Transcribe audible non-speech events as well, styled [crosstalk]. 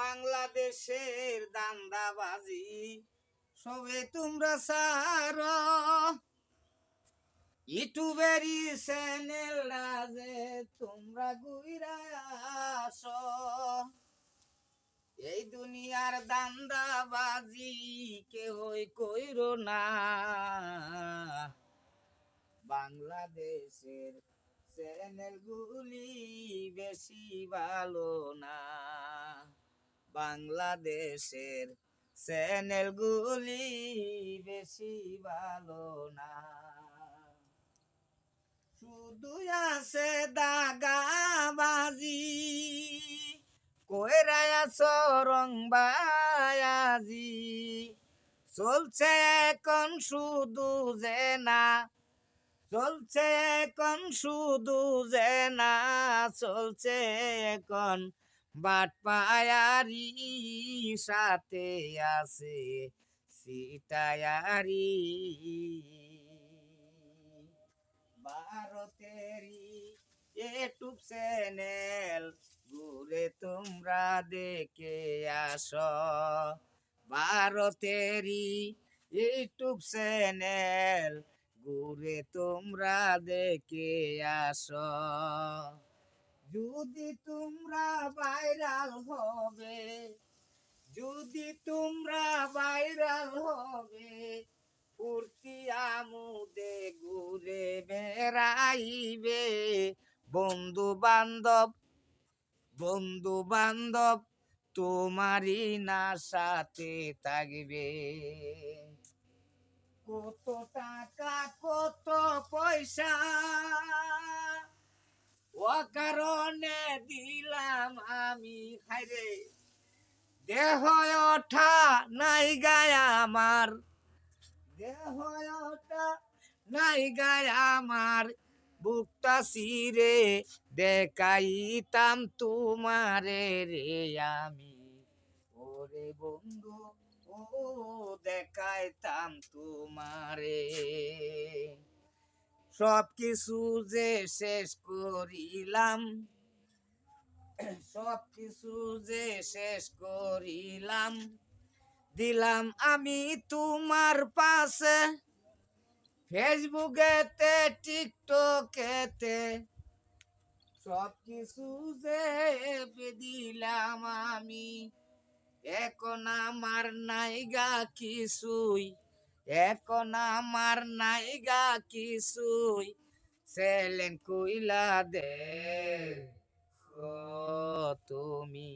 বাংলাদেশের দান্দাবাজি, সবে তোমরা সার। ইউটিউবেরই চ্যানেল রাজে তোমরা গুইরা আস। এই দুনিয়ার দান্দাবাজি কেহই কইরো না। বাংলাদেশের চ্যানেলগুলি বেশি ভালো না। বাংলাদেশের চ্যানেলগুলি বেশি ভালো না। শুধু আছে দাগাবাজি কইরায়া সরং বায়াজি চলছে এখন শুধু যে না চলছে এখন শুধু যে না চলছে এখন বাট পায়ারি সাথে আছে সিটায়ারি। ভারতেরই ইউটিউব চ্যানেল ঘুরে তোমরা দেখে আস। ভারতেরই ইউটিউব চ্যানেল ঘুরে তোমরা দেখে আস। যদি তোমরা ভাইরাল হবে, যদি তোমরা ভাইরাল হবে, ফুর্তি আমুদে ঘুরে বেড়াইবে। বন্ধু বান্ধব বন্ধু বান্ধব তোমারই না সাথে থাকবে। কত টাকা, কত পয়সা ও কারণে দিলাম আমি হাইরে দেহ ওঠা নাই গায় আমার, দেহ ওঠা নাই গায় আমার, বুকটা সিরে দেখাইতাম তোমারে রে আমি। ওরে বন্ধু, ও দেখাইতাম তোমারে। সব কিছু যে শেষ করিলাম [clears throat] সব কিছু যে শেষ করিলাম, দিলাম আমি তোমার পাশে। ফেসবুকেতে টিকটকেতে সব কিছু যে দিলাম আমি, এখন আমার নাইগা কিছুই, এখন আমার নাইগা কিছুই, সেলেন কইলা দে তুমি